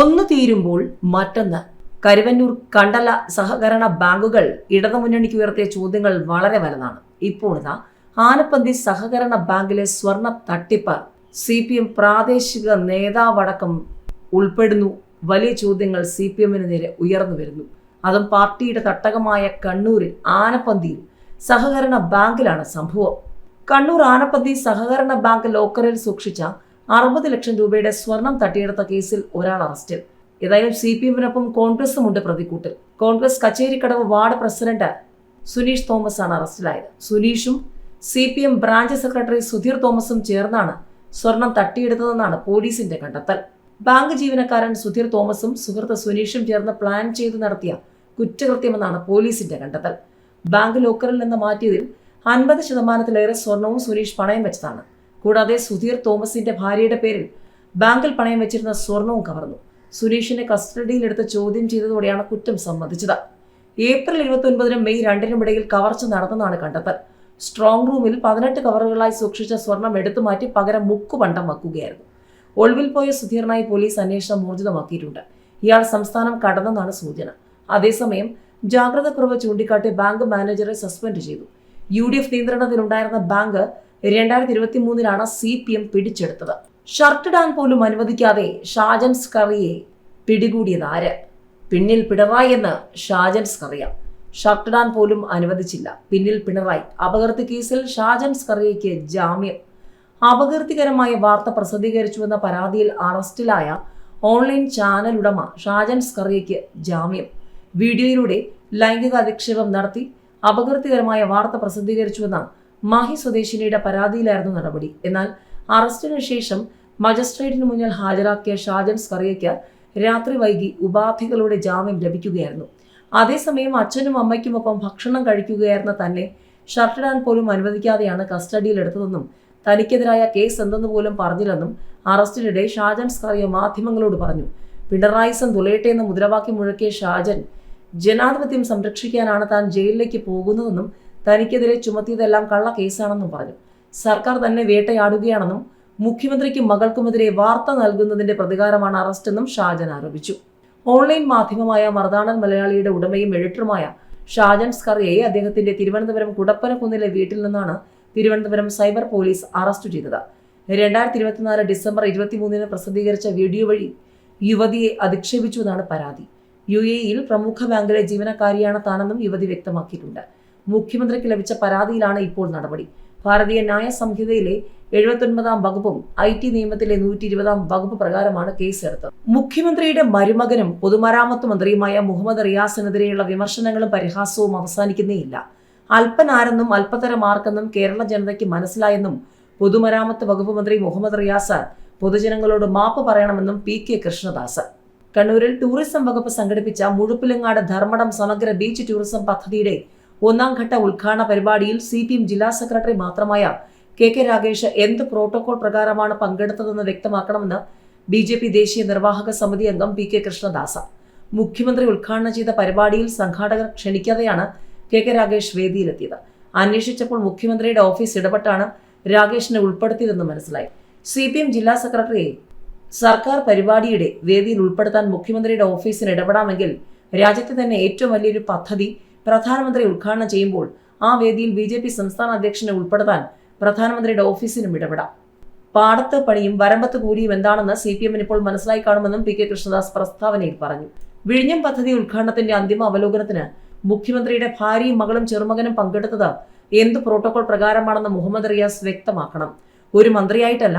ഒന്ന് തീരുമ്പോൾ മറ്റൊന്ന്. കരുവന്നൂർ കണ്ടല സഹകരണ ബാങ്കുകൾ ഇടതുമുന്നണിക്ക് ഉയർത്തിയ ചോദ്യങ്ങൾ വളരെ വലുതാണ്. ഇപ്പോൾ ആനപ്പന്തി സഹകരണ ബാങ്കിലെ സ്വർണ തട്ടിപ്പ്. സി പി എം പ്രാദേശിക നേതാവടക്കം ഉൾപ്പെടുന്നു. വലിയ ചോദ്യങ്ങൾ സി പി എമ്മിന് നേരെ ഉയർന്നു വരുന്നു. അതും പാർട്ടിയുടെ തട്ടകമായ കണ്ണൂരിൽ ആനപ്പന്തിയിൽ സഹകരണ ബാങ്കിലാണ് സംഭവം. കണ്ണൂർ ആനപ്പന്തി സഹകരണ ബാങ്ക് ലോക്കറിൽ സൂക്ഷിച്ച അറുപത് ലക്ഷം രൂപയുടെ സ്വർണം തട്ടിയെടുത്ത കേസിൽ ഒരാൾ അറസ്റ്റിൽ. ഏതായാലും സി പി എമ്മിനൊപ്പം കോൺഗ്രസും ഉണ്ട് പ്രതിക്കൂട്ടിൽ. Congress Kacherikkadavu ward president Suneesh Thomas ആണ് അറസ്റ്റിലായത്. സുനീഷും C P M branch secretary Sudheer തോമസും ചേർന്നാണ് സ്വർണം തട്ടിയെടുത്തതെന്നാണ് പോലീസിന്റെ കണ്ടെത്തൽ. ബാങ്ക് ജീവനക്കാരൻ സുധീർ തോമസും സുഹൃത്ത് സുനീഷും ചേർന്ന് പ്ലാൻ ചെയ്ത് നടത്തിയ കുറ്റകൃത്യമെന്നാണ് പോലീസിന്റെ കണ്ടെത്തൽ. ബാങ്ക് ലോക്കറിൽ നിന്ന് മാറ്റിയതിൽ അൻപത് ശതമാനത്തിലേറെ സ്വർണവും സുനീഷ് പണയം വെച്ചതാണ്. കൂടാതെ സുധീർ തോമസിന്റെ ഭാര്യയുടെ പേരിൽ ബാങ്കിൽ പണയം വെച്ചിരുന്ന സ്വർണവും കവർന്നു. സുനീഷിനെ കസ്റ്റഡിയിലെടുത്ത് ചോദ്യം ചെയ്തതോടെയാണ് കുറ്റം സമ്മതിച്ചത്. ഏപ്രിൽ ഇരുപത്തി ഒൻപതിനും മെയ് രണ്ടിനും ഇടയിൽ കവർച്ച നടന്നെന്നാണ് കണ്ടെത്തൽ. സ്ട്രോങ് റൂമിൽ പതിനെട്ട് കവറുകളായി സൂക്ഷിച്ച സ്വർണം എടുത്തു മാറ്റി പകരം മുക്കുപണ്ടം വക്കുകയായിരുന്നു ഒളിവിൽ പോയ സുധീറിനായി പോലീസ് അന്വേഷണം ഊർജിതമാക്കിയിട്ടുണ്ട്. ഇയാൾ സംസ്ഥാനം കടന്നെന്നാണ് സൂചന. അതേസമയം ജാഗ്രത കുറവ് ചൂണ്ടിക്കാട്ടി ബാങ്ക് മാനേജറെ സസ്പെൻഡ് ചെയ്തു. യു ഡി എഫ് നിയന്ത്രണത്തിലുണ്ടായിരുന്ന ബാങ്ക് രണ്ടായിരത്തി ഇരുപത്തി മൂന്നിലാണ് സി പി എം പിടിച്ചെടുത്തത്. ഷർട്ടിടാൻ പോലും അനുവദിക്കാതെ ഷാജൻ സ്കറിയെ പിടികൂടിയത് ആര്? പിന്നിൽ പിണറായി എന്ന് ഷാജൻ സ്കറിയ ഷർട്ടിടാൻ പോലും അനുവദിച്ചില്ല. പിന്നിൽ പിണറായി. അപകീർത്തി കേസിൽ ഷാജൻ സ്കറിയയ്ക്ക് ജാമ്യം. അപകീർത്തികരമായ വാർത്ത പ്രസിദ്ധീകരിച്ചുവെന്ന പരാതിയിൽ അറസ്റ്റിലായ ഓൺലൈൻ ചാനൽ ഉടമ ഷാജൻ സ്കറിയയ്ക്ക് ജാമ്യം. വീഡിയോയിലൂടെ ലൈംഗിക അധിക്ഷേപം നടത്തി അപകീർത്തികരമായ വാർത്ത പ്രസിദ്ധീകരിച്ചുവെന്ന മാഹി സ്വദേശിനിയുടെ പരാതിയിലായിരുന്നു നടപടി. എന്നാൽ അറസ്റ്റിനു ശേഷം മജിസ്ട്രേറ്റിന് മുന്നിൽ ഹാജരാക്കിയ ഷാജൻ സ്കറിയയ്ക്ക് രാത്രി വൈകി ഉപാധികളുടെ ജാമ്യം ലഭിക്കുകയായിരുന്നു. അതേസമയം അച്ഛനും അമ്മയ്ക്കുമൊപ്പം ഭക്ഷണം കഴിക്കുകയായിരുന്ന തന്നെ ഷർട്ടിടാൻ പോലും അനുവദിക്കാതെയാണ് കസ്റ്റഡിയിലെടുത്തതെന്നും തനിക്കെതിരായ കേസ് എന്തെന്ന് പോലും പറഞ്ഞില്ലെന്നും അറസ്റ്റിനിടെ ഷാജൻ സ്കറിയ മാധ്യമങ്ങളോട് പറഞ്ഞു. പിണറായിസം തുലയട്ടെ എന്ന മുദ്രാവാക്യം മുഴക്കിയ ഷാജൻ ജനാധിപത്യം സംരക്ഷിക്കാനാണ് താൻ ജയിലിലേക്ക് പോകുന്നതെന്നും തനിക്കെതിരെ ചുമത്തിയതെല്ലാം കള്ള കേസാണെന്നും പറഞ്ഞു. സർക്കാർ തന്നെ വേട്ടയാടുകയാണെന്നും മുഖ്യമന്ത്രിക്കും മകൾക്കുമെതിരെ വാർത്ത നൽകുന്നതിന്റെ പ്രതികാരമാണ് അറസ്റ്റെന്നും ഷാജൻ ആരോപിച്ചു. ഓൺലൈൻ മാധ്യമമായ മർദാനൻ മലയാളിയുടെ ഉടമയും എഡിറ്ററുമായ ഷാജൻ സ്കറിയയെ അദ്ദേഹത്തിന്റെ തിരുവനന്തപുരം കുടപ്പനക്കുന്നിലെ വീട്ടിൽ നിന്നാണ് തിരുവനന്തപുരം സൈബർ പോലീസ് അറസ്റ്റ് ചെയ്തത്. രണ്ടായിരത്തി ഇരുപത്തിനാല് ഡിസംബർ ഇരുപത്തിമൂന്നിന് പ്രസിദ്ധീകരിച്ച വീഡിയോ വഴി യുവതിയെ അധിക്ഷേപിച്ചുവെന്നാണ് പരാതി. യു എയിൽ പ്രമുഖ ബാങ്കിലെ ജീവനക്കാരിയാണ് താനെന്നും യുവതി വ്യക്തമാക്കിയിട്ടുണ്ട്. മുഖ്യമന്ത്രിക്ക് ലഭിച്ച പരാതിയിലാണ് ഇപ്പോൾ നടപടി. ഭാരതീയ ന്യായ സംഹിതയിലെ എഴുപത്തൊൻപതാം വകുപ്പും ഐ ടി നിയമത്തിലെ നൂറ്റി ഇരുപതാം വകുപ്പ് പ്രകാരമാണ് കേസെടുത്തത് മുഖ്യമന്ത്രിയുടെ മരുമകനും പൊതുമരാമത്ത് മന്ത്രിയുമായ മുഹമ്മദ് റിയാസിനെതിരെയുള്ള വിമർശനങ്ങളും പരിഹാസവും അവസാനിക്കുന്നേയില്ല. അല്പനാരെന്നും അല്പതരമാർക്കെന്നും കേരള ജനതയ്ക്ക് മനസ്സിലായെന്നും പൊതുമരാമത്ത് വകുപ്പ് മന്ത്രി മുഹമ്മദ് റിയാസ് പൊതുജനങ്ങളോട് മാപ്പ് പറയണമെന്നും പി കെ കൃഷ്ണദാസ്. കണ്ണൂരിൽ ടൂറിസം വകുപ്പ് സംഘടിപ്പിച്ച മുഴുപ്പിലങ്ങാട് ധർമ്മടം സമഗ്ര ബീച്ച് ടൂറിസം പദ്ധതിയുടെ ഒന്നാം ഘട്ട ഉദ്ഘാടന പരിപാടിയിൽ സി പി എം ജില്ലാ സെക്രട്ടറി മാത്രമായ കെ കെ രാഗേഷ് എന്ത് പ്രോട്ടോകോൾ പ്രകാരമാണ് പങ്കെടുത്തതെന്ന് വ്യക്തമാക്കണമെന്ന് ബി ജെ പി ദേശീയ നിർവാഹക സമിതി അംഗം പി കെ കൃഷ്ണദാസ. മുഖ്യമന്ത്രി ഉദ്ഘാടനം ചെയ്ത പരിപാടിയിൽ സംഘാടകർ ക്ഷണിക്കാതെയാണ് കെ കെ രാഗേഷ് വേദിയിലെത്തിയത്. അന്വേഷിച്ചപ്പോൾ മുഖ്യമന്ത്രിയുടെ ഓഫീസ് ഇടപെട്ടാണ് രാഗേഷിനെ ഉൾപ്പെടുത്തിയതെന്ന് മനസ്സിലായി. സി പി എം ജില്ലാ സെക്രട്ടറിയെ സർക്കാർ പരിപാടിയുടെ വേദിയിൽ ഉൾപ്പെടുത്താൻ മുഖ്യമന്ത്രിയുടെ ഓഫീസിന് ഇടപെടാമെങ്കിൽ രാജ്യത്തെ തന്നെ ഏറ്റവും വലിയൊരു പദ്ധതി പ്രധാനമന്ത്രി ഉദ്ഘാടനം ചെയ്യുമ്പോൾ ആ വേദിയിൽ ബി ജെ പി സംസ്ഥാന അധ്യക്ഷനെ ഉൾപ്പെടുത്താൻ പ്രധാനമന്ത്രിയുടെ ഓഫീസിനും ഇടപെടാം. പാടത്ത് പണിയും വരമ്പത്ത് കൂലിയും എന്താണെന്ന് സി പി എമ്മിന് ഇപ്പോൾ മനസ്സിലായി കാണുമെന്നും പി കെ കൃഷ്ണദാസ് പ്രസ്താവനയിൽ പറഞ്ഞു. വിഴിഞ്ഞം പദ്ധതി ഉദ്ഘാടനത്തിന്റെ അന്തിമ അവലോകനത്തിന് മുഖ്യമന്ത്രിയുടെ ഭാര്യയും മകളും ചെറുമകനും പങ്കെടുത്തത് എന്ത് പ്രോട്ടോകോൾ പ്രകാരമാണെന്ന് മുഹമ്മദ് റിയാസ് വ്യക്തമാക്കണം. ഒരു മന്ത്രിയായിട്ടല്ല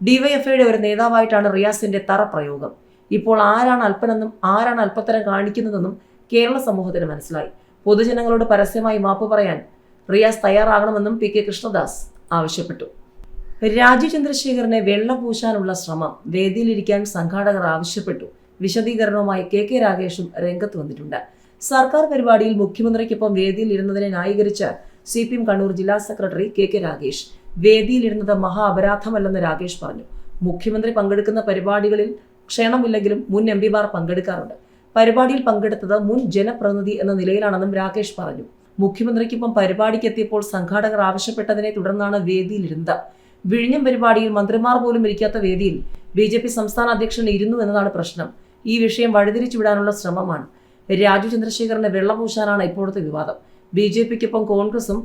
ഡിവൈഎഫ്ഐയുടെ ഒരു നേതാവായിട്ടാണ് റിയാസിന്റെ തറ പ്രയോഗം. ഇപ്പോൾ ആരാണ് അല്പനെന്നും ആരാണ് അല്പത്തരം കാണിക്കുന്നതെന്നും കേരള സമൂഹത്തിന് മനസ്സിലായി. പൊതുജനങ്ങളോട് പരസ്യമായി മാപ്പ് പറയാൻ റിയാസ് തയ്യാറാകണമെന്നും പി കെ കൃഷ്ണദാസ് ആവശ്യപ്പെട്ടു. രാജു ചന്ദ്രശേഖരനെ വെള്ള പൂശാനുള്ള ശ്രമം വേദിയിലിരിക്കാൻ സംഘാടകർ ആവശ്യപ്പെട്ടു. വിശദീകരണവുമായി കെ കെ രാഗേഷും രംഗത്ത് വന്നിട്ടുണ്ട്. സർക്കാർ പരിപാടിയിൽ മുഖ്യമന്ത്രിക്കൊപ്പം വേദിയിൽ ഇരുന്നതിനെ ന്യായീകരിച്ച് സി പി എം കണ്ണൂർ ജില്ലാ സെക്രട്ടറി കെ കെ രാഗേഷ് വേദിയിലിരുന്നത് മഹാ അപരാധമല്ലെന്ന് രാഗേഷ് പറഞ്ഞു. മുഖ്യമന്ത്രി പങ്കെടുക്കുന്ന പരിപാടികളിൽ ക്ഷണമില്ലെങ്കിലും മുൻ എം പിമാർ പങ്കെടുക്കാറുണ്ട്. പരിപാടിയിൽ പങ്കെടുത്തത് മുൻ ജനപ്രതിനിധി എന്ന നിലയിലാണെന്നും രാകേഷ് പറഞ്ഞു. മുഖ്യമന്ത്രിക്കൊപ്പം പരിപാടിക്ക് എത്തിയപ്പോൾ സംഘാടകർ ആവശ്യപ്പെട്ടതിനെ തുടർന്നാണ് വേദിയിലിരുന്നത്. വിഴിഞ്ഞം പരിപാടിയിൽ മന്ത്രിമാർ പോലും ഇരിക്കാത്ത വേദിയിൽ ബി ജെ പി സംസ്ഥാന അധ്യക്ഷൻ ഇരുന്നു എന്നതാണ് പ്രശ്നം. ഈ വിഷയം വഴിതിരിച്ചുവിടാനുള്ള ശ്രമമാണ്. രാജു ചന്ദ്രശേഖരനെ വെള്ളപൂശാനാണ് ഇപ്പോഴത്തെ വിവാദം. ബി ജെ പിക്കൊപ്പം കോൺഗ്രസും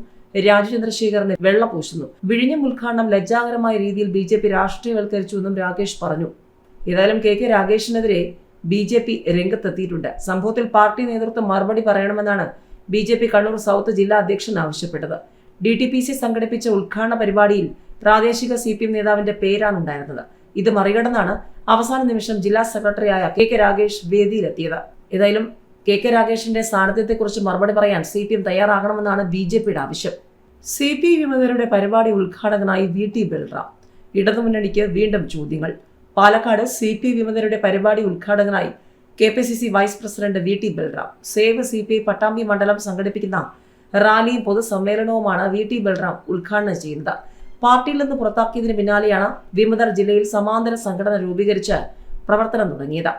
രാജു ചന്ദ്രശേഖരനെ വെള്ളപൂശുന്നു. വിഴിഞ്ഞം ഉദ്ഘാടനം ലജ്ജാകരമായ രീതിയിൽ ബി ജെ പി രാഷ്ട്രീയവൽക്കരിച്ചുവെന്നും രാകേഷ് പറഞ്ഞു. ഏതായാലും കെ കെ രാഗേഷിനെതിരെ ബി ജെ പി രംഗത്തെത്തിയിട്ടുണ്ട്. സംഭവത്തിൽ പാർട്ടി നേതൃത്വം മറുപടി പറയണമെന്നാണ് B J P Kannur south ജില്ലാ അധ്യക്ഷൻ ആവശ്യപ്പെട്ടത്. ഡി ടി പി സി സംഘടിപ്പിച്ച ഉദ്ഘാടന പരിപാടിയിൽ പ്രാദേശിക സി പി എം നേതാവിന്റെ പേരാണ് ഉണ്ടായിരുന്നത്. ഇത് മറികടന്നാണ് അവസാന നിമിഷം ജില്ലാ സെക്രട്ടറിയായ കെ കെ രാഗേഷ് വേദിയിലെത്തിയത്. ഏതായാലും കെ കെ രാഗേഷിന്റെ സാന്നിധ്യത്തെക്കുറിച്ച് മറുപടി പറയാൻ സി പി എം തയ്യാറാകണമെന്നാണ് ബി ജെ പിയുടെ ആവശ്യം. സി പി വിമതരുടെ പരിപാടി ഉദ്ഘാടകനായി വി ടി ബൽറാം. ഇടതുമുന്നണിക്ക് വീണ്ടും ചോദ്യങ്ങൾ. പാലക്കാട് സി പി വിമതരുടെ പരിപാടി ഉദ്ഘാടകനായി K P C C vice president V T Balram. Save C P I Pattambi മണ്ഡലം സംഘടിപ്പിക്കുന്ന റാലിയും പൊതുസമ്മേളനവുമാണ് വി ടി ബൽറാം ഉദ്ഘാടനം ചെയ്യുന്നത്. പാർട്ടിയിൽ നിന്ന് പുറത്താക്കിയതിന് പിന്നാലെയാണ് വിമതർ ജില്ലയിൽ സമാന്തര സംഘടന രൂപീകരിച്ച് പ്രവർത്തനം തുടങ്ങിയത്.